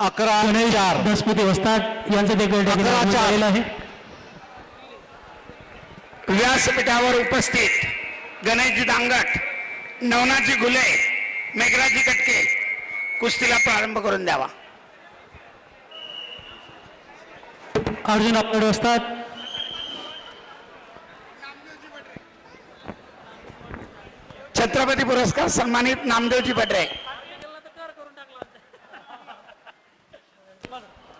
अकरा गणेश चार. दसपती वस्ताद यांचं देखील अकरा चार. झालेलं आहे. व्यासपीठावर उपस्थित गणेशजी दांगट नवनाथजी घुले मेघराजी कटके कुस्तीला प्रारंभ करून द्यावा. अर्जुन आपले वस्ताद. छत्रपती पुरस्कार सन्मानित नामदेवजी पटरे.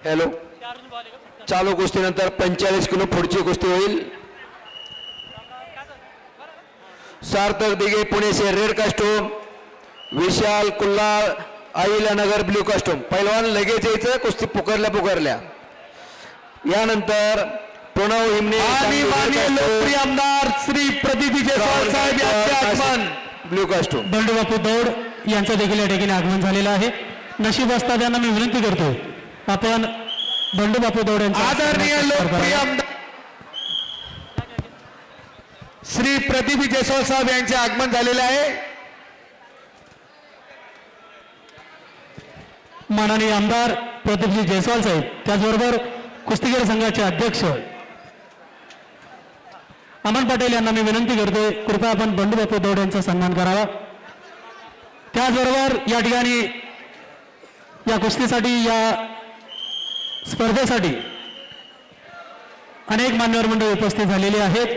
हॅलो. चालू कुस्तीनंतर पंचेचाळीस किलो पुढची कुस्ती होईल. सार्थक दिघे पुणे से red costume. Vishal Kulhal Ahilyanagar blue costume. पैलवान लगेच यायचं कुस्ती पुकारल्या पुकारल्या. यानंतर प्रणव हिमने आणि माननीय लोकप्रिय आमदार श्री प्रदीप जयस्वाल साहेब यांचे आगमन. Blue costume. बंडूबापू दौड यांचं देखील या ठिकाणी आगमन झालेलं आहे. नशीब वस्ताद यांना मी विनंती करतोय. आपण बंडूबापू दौड यांचं आदरणीय लोकप्रिय आमदार श्री प्रदीप जयस्वाल साहेब यांचे आगमन झालेले आहे. माननीय आमदार प्रदीपजी जयस्वाल साहेब त्याचबरोबर कुस्तीगीर संघाचे अध्यक्ष अमन पटेल यांना मी विनंती करतोय कृपया आपण बंडूबापू दौड यांचा सन्मान करावा. त्याचबरोबर या ठिकाणी या कुस्तीसाठी या स्पर्धेसाठी अनेक मान्यवर मंडळ उपस्थित झालेली आहेत.